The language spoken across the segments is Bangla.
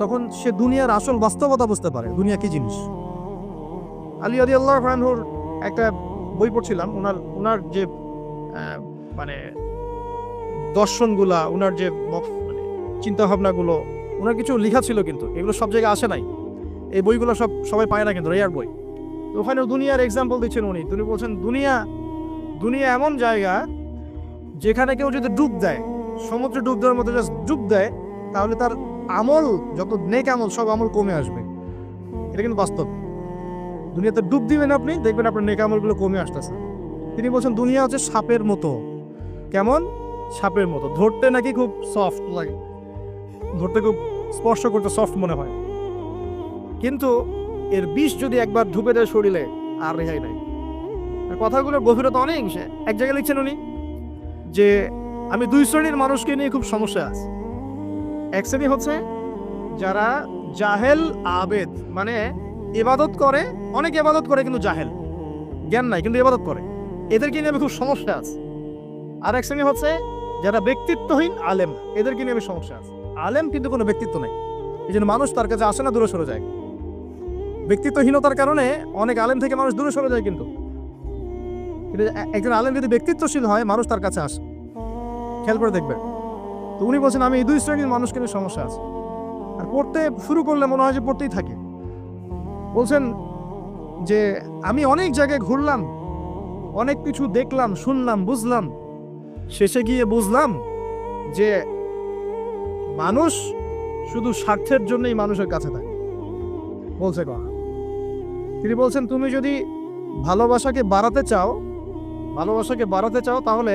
তখন সে দুনিয়ার আসল বাস্তবতা বুঝতে পারে, দুনিয়া কি জিনিস? আলী আদি আল্লাহ ফানহুর একটা বই পড়ছিলাম ওনার ওনার যে মানে দর্শনগুলা ওনার যে মানে চিন্তাভাবনাগুলো ওনার কিছু লেখা ছিল কিন্তু, এগুলো সব জায়গায় আসে নাই। এই বইগুলো সব, সবাই পায় না কিন্তু রেয়ার বই। ওখানে দুনিয়ার এক্সাম্পল দিচ্ছেন উনি, তিনি বলছেন, দুনিয়া দুনিয়া এমন জায়গা যেখানে কেউ যদি ডুব দেয়, সমুদ্রে ডুব দেওয়ার মতো জাস্ট ডুব দেয়, তাহলে তার আমল, যত নেক আমল, সব আমল কমে আসবে। এটা কিন্তু বাস্তব। দুনিয়াতে ডুব দিবেন আপনি, দেখবেন আপনার নেক আমলগুলো কমে আসতেছে। তিনি বলছেন, দুনিয়া হচ্ছে সাপের মতো। কেমন? সাপের মতো। ধরতে নাকি খুব সফট লাগে। ধরতে খুব স্পর্শ করতে সফট মনে হয়। কিন্তু এর বিষ যদি একবার ঢুকে দেয় শরীরে, আর রেহাই নাই। কথাগুলোর গভীরতা অনেক। এক জায়গায় লিখছেন উনি যে, আমি দুই শ্রেণির মানুষকে নিয়ে খুব সমস্যা আছে। এক শ্রেণি হচ্ছে যারা জাহেল, আবেদ মানে এবাদত করে, অনেক এবাদত করে কিন্তু জাহেল। জ্ঞান নাই, কিন্তু এবাদত করে। এদেরকে নিয়ে আমি খুব সমস্যা আছে। আর এক শ্রেণি হচ্ছে যারা ব্যক্তিত্বহীন আলেম, এদেরকে নিয়ে আমি সমস্যা আছে। আলেম কিন্তু কোনো ব্যক্তিত্ব নেই। এই জন্য মানুষ তার কাছে আসে না, দূরে সরে যায়। ব্যক্তিত্বহীনতার কারণে অনেক আলেম থেকে মানুষ দূরে সরে যায় কিন্তু। একজন আলেম যদি ব্যক্তিত্বশীল হয়, মানুষ তার কাছে আসে। খেয়াল করে দেখবেন। তো উনি বলছেন, আমি এই দুই শ্রেণির মানুষকে নিয়ে সমস্যা আছে। আর পড়তে শুরু করলে মনে হয় যে পড়তেই থাকে। বলছেন যে, আমি অনেক জায়গায় ঘুরলাম, অনেক কিছু দেখলাম, শুনলাম, বুঝলাম। শেষে গিয়ে বুঝলাম যে মানুষ শুধু স্বার্থের জন্যই মানুষের কাছে থাকে। বলছে কথা তিনি বলছেন, তুমি যদি ভালোবাসাকে বাড়াতে চাও, ভালোবাসাকে বাড়াতে চাও তাহলে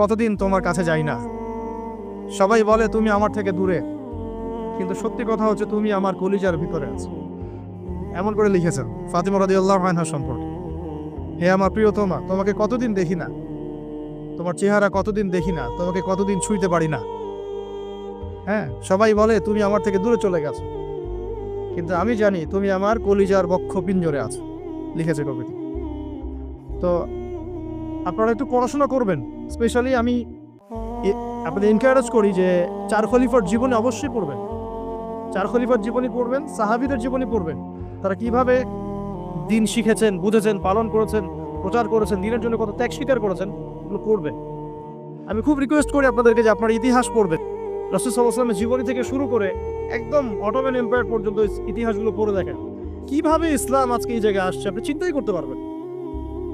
কতদিন তোমার কাছে যাই না? সবাই বলে তুমি আমার থেকে দূরে। কিন্তু সত্যি কথা হচ্ছে তুমি আমার কলিজার ভিতরে আছো। এমন করে লিখেছেন ফাতিমা রাদিয়াল্লাহু আনহা সম্পর্কে। হে আমার প্রিয়তমা, তোমাকে কতদিন দেখি না? তোমার চেহারা কতদিন দেখি না? তোমাকে কতদিন ছুঁইতে পারি না? হ্যাঁ সবাই বলে তুমি আমার থেকে দূরে চলে গেছো। কিন্তু আমি জানি তুমি আমার কলিজার বক্ষ পিঞ্জরে আছো, লিখেছে কবিতা তো আপনারা একটু পড়াশোনা করবেন। স্পেশালি আমি আপনাদের এনকারেজ করি যে চার খলিফার জীবনে অবশ্যই পড়বেন। চার খলিফার জীবনী পড়বেন, সাহাবিদের জীবনী পড়বেন। তারা কীভাবে দিন শিখেছেন, বুঝেছেন, পালন করেছেন, প্রচার করেছেন, দিনের জন্য কত ত্যাগ স্বীকার করেছেন, এগুলো পড়বেন আমি খুব রিকোয়েস্ট করি আপনাদেরকে যে আপনার ইতিহাস পড়বেন। রসুল সাল্লাহামের জীবনী থেকে শুরু করে একদম অটোম্যান এম্পায়ার পর্যন্ত ইতিহাসগুলো পড়ে দেখেন। কীভাবে ইসলাম আজকে এই জায়গায় আসছে, আপনি চিন্তাই করতে পারবেন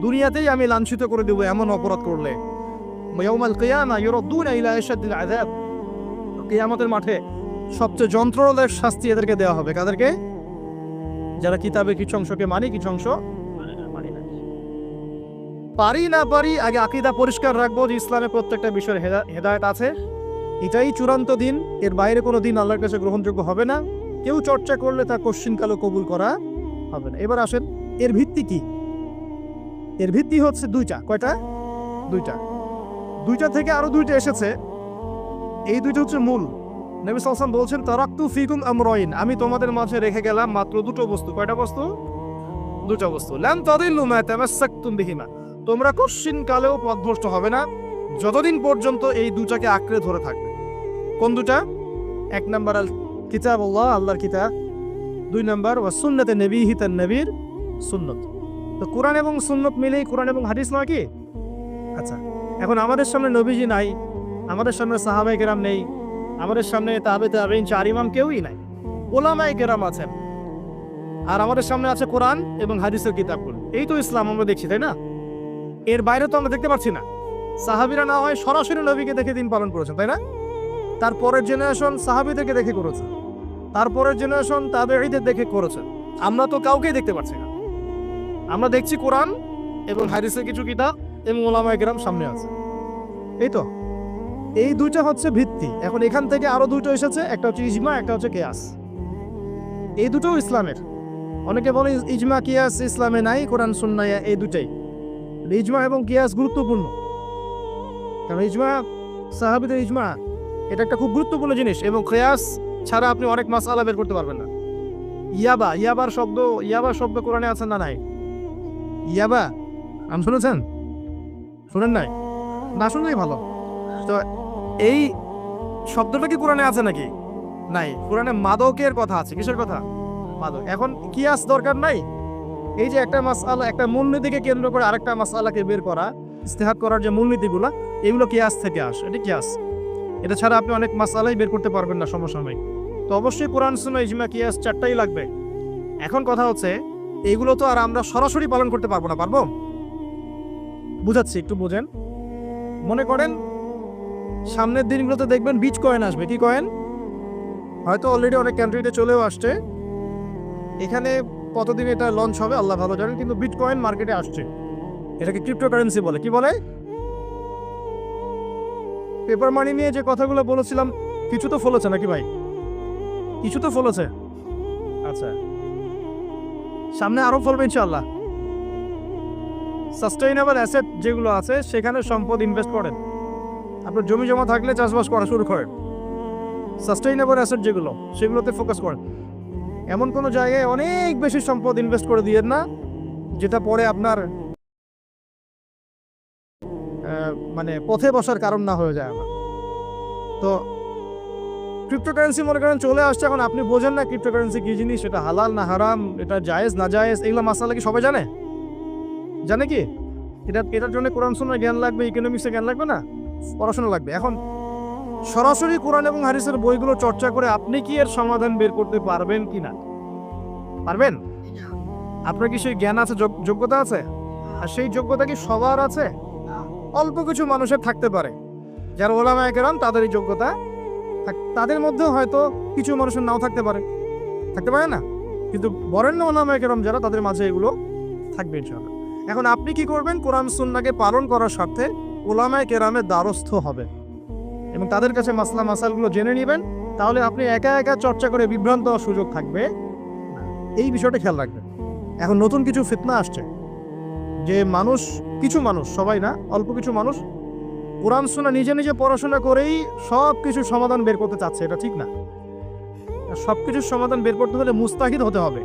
দুনিয়াতেই আমি লাঞ্ছিত করে এমন অপরাধ করলে। মাঠে সবচেয়ে শাস্তি এদেরকে দেওয়া হবে। কাদেরকে? যারা কিতাবে কিছু অংশকে মানে কিছু অংশ মানে পারি না পারি, আগে আকিদা পরিষ্কার রাখব যে ইসলামের প্রত্যেকটা বিষয়ের হেদায়ত আছে। এটাই চূড়ান্ত দিন, এর বাইরে কোনো দিন আল্লাহর কাছে গ্রহণযোগ্য হবে না। কেউ চর্চা করলে তা কোশ্চিনকালও কবুল করা হবে না। এবার আসেন, এর ভিত্তি কি? এর ভিত্তি হচ্ছে দুইটা। কয়টা? দুইটা। দুইটা থেকে আরও দুইটা এসেছে। এই দুইটা হচ্ছে মূল। নবী সালসাম বলছেন, তারাক্তু ফিকুম আমরাইন। আমি তোমাদের মাঝে রেখে গেলাম মাত্র দুটো বস্তু। কয়টা বস্তু? দুটো বস্তু। লাম তাদিল্লু মা তামাসসাকতুম বিহিমা। তোমরা কোশ্চিন কালেও পথভ্রষ্ট হবে না। যতদিন পর্যন্ত এই দুটাকে আঁকড়ে ধরে থাকবে। কোন দুটা এক নাম্বার আল কিতাব আল্লাহ আল্লাহর কিতাব। দুই নাম্বার, ওয়া সুন্নতে নবীহি তার নবীর সুন্নত। তো কোরআন এবং সুন্নত মিলেই কোরআন এবং হাদিস নয় কি? আচ্ছা এখন আমাদের সামনে নবীজি নাই, আমাদের সামনে সাহাবাই কেরাম নেই, আমাদের সামনে তাবে তাবেইন, চার ইমাম কেউই নাই ওলামাই কেরাম আছেন। আর আমাদের সামনে আছে কোরআন এবং হাদিসের কিতাবগুলো। এই তো ইসলাম, আমরা দেখছি, তাই না? এর বাইরে তো আমরা দেখতে পাচ্ছি না। সাহাবিরা না হয় সরাসরি নবীকে দেখে দিন পালন করেছেন, তাই না? তারপরের জেনারেশন সাহাবিদেরকে দেখে করেছে। তারপরের জেনারেশন তাবেঈদের দেখে করেছে। আমরা তো কাউকেই দেখতে পাচ্ছি না। আমরা দেখছি কোরআন এবং হাদিসের কিছু কিতাব এবং ওলামায়ে কেরাম সামনে আছে। এই তো। এই দুইটা হচ্ছে ভিত্তি। এখন এখান থেকে আরও দুটো এসেছে, একটা হচ্ছে ইজমা, একটা হচ্ছে কেয়াস। এই দুটো ইসলামের। অনেকে বলে ইজমা, কিয়াস ইসলামে নাই, কোরআন, সুন্নায় এই দুটাই ইজমা এবং কিয়াস গুরুত্বপূর্ণ। কারণ ইজমা, সাহাবিদের ইজমা এটা একটা খুব গুরুত্বপূর্ণ জিনিস এবং কেয়াস ছাড়া আপনি অনেক মাসালা বের করতে পারবেন না। ইয়াবা, ইয়াবার শব্দ ইয়াবার শব্দ কোরআনে আছে না নাই? ইয়াবা নাম শুনেছেন? শুনেন নাই? না শুনলেই ভালো। তো এই শব্দটা কি কোরআনে আছে নাকি? নাই, কোরআনে মাদকের কথা আছে। কিসের কথা? মাদক। এখন কিয়াস দরকার নাই? এই যে একটা মাসালা, একটা মূলনীতিকে কেন্দ্র করে আরেকটা মাসালাকে বের করা ইস্তেহাত করার যে মূলনীতিগুলো, এগুলো কিয়াস থেকে আসে। এটা কিয়াস। এটা ছাড়া আপনি অনেক মাসালাই বের করতে পারবেন না সমসাময়িক। তো অবশ্যই কোরআন, সুন্নাহ, ইজমা, কিয়াস চারটাই লাগবে। এখন কথা হচ্ছে এইগুলো তো আর আমরা সরাসরি পালন করতে পারব না, পারব? বুঝাচ্ছি, একটু বোঝেন। মনে করেন, সামনের দিনগুলোতে দেখবেন বিচ কয়েন আসবে। কি কয়েন? হয়তো অলরেডি অনেক কান্ট্রিতে চলেও আসছে। এখানে কতদিন এটা লঞ্চ হবে, আল্লাহ ভালো জানেন, কিন্তু বিট কয়েন মার্কেটে আসছে। এটাকে ক্রিপ্টোকারেন্সি বলে। কি বলে? পেপার মানি নিয়ে যে কথাগুলো বলেছিলাম, কিছু তো ফলেছে নাকি ভাই? কিছু তো ফলেছে। আচ্ছা। সামনে আরও ফলবে ইনশাল্লাহ সাস্টেইনেবল অ্যাসেট যেগুলো আছে, সেখানে সম্পদ ইনভেস্ট করেন। আপনার জমি জমা থাকলে চাষবাস করা শুরু করেন। সাস্টেইনেবল অ্যাসেট যেগুলো, সেগুলোতে ফোকাস করেন। এমন কোনো জায়গায় অনেক বেশি সম্পদ ইনভেস্ট করে দিয়েন না, যেটা পরে আপনার মানে পথে বসার কারণ না হয়ে যায় আমার। তো ক্রিপ্টোকারেন্সি মনে করেন চলে আসছে এখন আপনি বোঝেন না ক্রিপ্টোকারেন্সি কি জিনিস এটা হালাল না হারাম এটা জায়েজ না জায়েজ এগুলো মাসালা কি সবাই জানে? জানে কি? এটা এটার জন্য কোরআন শোনার জ্ঞান লাগবে ইকোনমিক্সের জ্ঞান লাগবে না? পড়াশোনা লাগবে। এখন সরাসরি কোরআন এবং হারিসের বইগুলো চর্চা করে আপনি কি এর সমাধান বের করতে পারবেন কি না? পারবেন? আপনার কি সেই জ্ঞান আছে যোগ- যোগ্যতা আছে? আর সেই যোগ্যতা কি সবার আছে? অল্প কিছু মানুষের থাকতে পারে। যারা ওলামা কেরাম তাদের এই যোগ্যতা তাদের মধ্যেও হয়তো কিছু মানুষের নাও থাকতে পারে। থাকতে পারে না? কিন্তু বরেণ্য ওলামা কেরাম যারা, তাদের মাঝে এগুলো থাকবে ইনশাআল্লাহ। এখন আপনি কি করবেন? কোরআন সুন্নাকে পালন করার স্বার্থে ওলামায় কেরামের দ্বারস্থ হবে এবং তাদের কাছে মাসলা মাসালগুলো জেনে নেবেন। তাহলে আপনি একা একা চর্চা করে বিভ্রান্ত হওয়ার সুযোগ থাকবে এই বিষয়টা খেয়াল রাখবেন। এখন নতুন কিছু ফিতনা আসছে। যে মানুষ কিছু মানুষ, সবাই না, অল্প কিছু মানুষ, কোরআন শোনা নিজে নিজে পড়াশোনা করেই সব কিছুর সমাধান বের করতে চাচ্ছে, এটা ঠিক না। সব কিছুর সমাধান বের করতে হলে মুস্তাহিদ হতে হবে।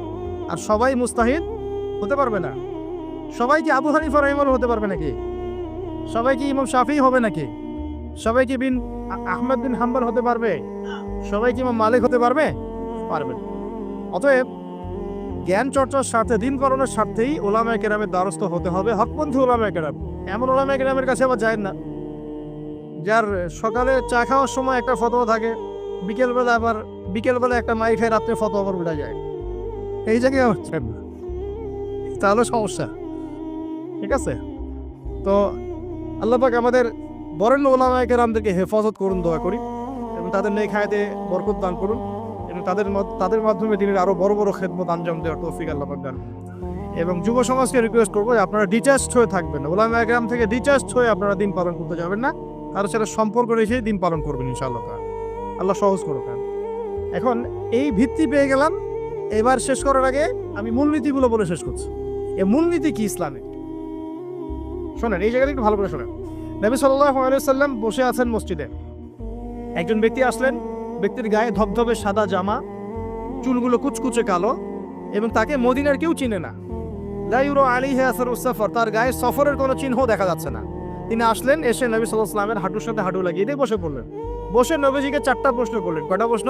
আর সবাই মুস্তাহিদ হতে পারবে না। সবাই কি আবু হানিফা রহিমুল হতে পারবে নাকি? সবাই কি ইমাম শাফি হবে নাকি? সবাই কি বিন আহমেদ বিন হাম্বল হতে পারবে? সবাই কি ইমাম মালিক হতে পারবে? পারবে অতএব জ্ঞান চর্চার স্বার্থে দিন পালনের স্বার্থেই ওলামায় কেরামের দ্বারস্থ হতে হবে। হকপন্থী ওলামায় কেরাম, এমন ওলামায় কেরামের কাছে আবার যায় না। যার সকালে চা খাওয়ার সময় একটা ফতোয়া থাকে, বিকেলবেলা আবার, বিকেলবেলা একটা মাই খায় রাত্রে ফতোয়া আবার উঠে যায়। এই জায়গায় যায় না। তাহলে সমস্যা। ঠিক আছে? তো আল্লাহ পাক আমাদের বরেণ্য ওলামায় কেরামদেরকে হেফাজত করুন, দয়া করি, এবং তাদের নেই খায়তে বরকত দান করুন। তাদের তাদের মাধ্যমে দিনের আরও বড় বড় খেদমত, আঞ্জাম দেওয়ার তৌফিক আল্লাহ দান এবং যুব সমাজকে রিকোয়েস্ট করব যে আপনারা ডিচার্জড হয়ে থাকবেন ওলামা গ্রাম থেকে ডিচার্জড হয়ে আপনারা দিন পালন করতে যাবেন না। কারও সাথে সম্পর্ক রেখে দিন পালন করবেন ইনশাআল্লাহ। আল্লাহ সহজ করুক এখন এই ভিত্তি পেয়ে গেলাম। এবার শেষ করার আগে আমি মূলনীতিগুলো বলে শেষ করছি। এই মূলনীতি কি ইসলামে? শোনেন, এই জায়গাটা একটু ভালো করে শোনেন। নবী আলাইহি সাল্লাম বসে আছেন মসজিদে। একজন ব্যক্তি আসলেন ব্যক্তির গায়ে ধবধবে সাদা জামা, চুলগুলো কুচকুচে কালো, এবং তাকে মদিনার কেউ চিনে না। লাইউরো আলী হেয়াসর উসাফর তার গায়ে সফরের কোনো চিহ্ন দেখা যাচ্ছে না। তিনি আসলেন, এসে নবী সাল্লাহ সাল্লামের হাঁটুর সাথে হাঁটু লাগিয়ে দিয়ে বসে পড়লেন। বসে নবীজিকে চারটা প্রশ্ন করলেন। কটা প্রশ্ন?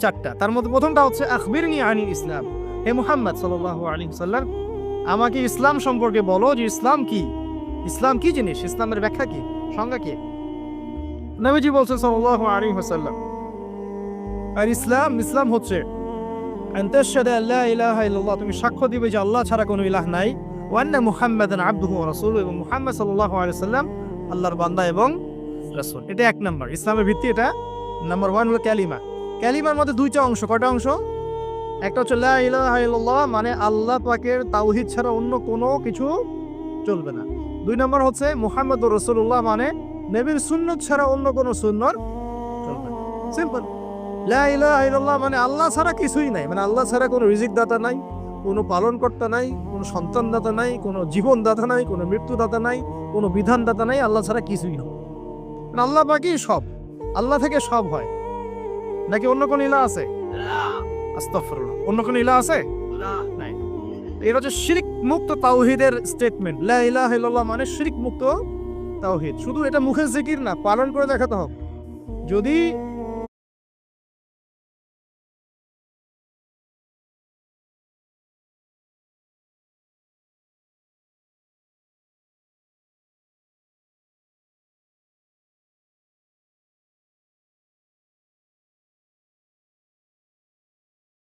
চারটা। তার মধ্যে প্রথমটা হচ্ছে আখবির নি আনি ইসলাম। হে মুহাম্মদ সাল্লাহ আলী সাল্লাম, আমাকে ইসলাম সম্পর্কে বলো যে ইসলাম কি? ইসলাম কি জিনিস? ইসলামের ব্যাখ্যা কি? সংজ্ঞা কি? নবীজি বলছেন, সাল্লাল্লাহু আলাইহি ওয়াসাল্লাম আর ইসলাম ইসলাম হচ্ছে তুমি সাক্ষ্য দিবে যে আল্লাহ ছাড়া কোনো ইলাহ নাই। ওয়া আন্না মুহাম্মাদান আবদুহু ওয়া এবং মুহাম্মদ সাল্লাল্লাহু আলাইহি ওয়াসাল্লাম আল্লাহর বান্দা এবং রাসূল। এটা এক নম্বর। ইসলামের ভিত্তি এটা। নাম্বার ওয়ান হলো ক্যালিমা। ক্যালিমার মধ্যে দুইটা অংশ। কটা অংশ? একটা হচ্ছে লা ইলাহা ইল্লাল্লাহ মানে আল্লাহ পাকের তাওহীদ ছাড়া অন্য কোনো কিছু চলবে না। দুই নম্বর হচ্ছে মুহাম্মদ রসুল্লাহ মানে নবীর সুন্নত ছাড়া অন্য কোনো সুন্নত চলবে না। সিম্পল। মানে আল্লাহ ছাড়া কিছুই নাই। মানে আল্লাহ ছাড়া কোনো রিজিক দাতা নাই, কোনো পালনকর্তা নাই, কোনো সন্তান দাতা নাই, কোনো জীবন দাতা নাই, কোনো মৃত্যু দাতা নাই, কোনো বিধান দাতা নাই, আল্লাহ ছাড়া কিছুই না মানে আল্লাহ বাকি সব। আল্লাহ থেকে সব হয়। নাকি অন্য কোনো ইলা আছে? অন্য কোনো ইলা আছে? এটা হচ্ছে শিরিক মুক্ত তাওহিদের স্টেটমেন্ট লা ইলাহা মানে শিরিক মুক্ত তাওহিদ। শুধু এটা মুখে জিকির না, পালন করে দেখাতে হবে। যদি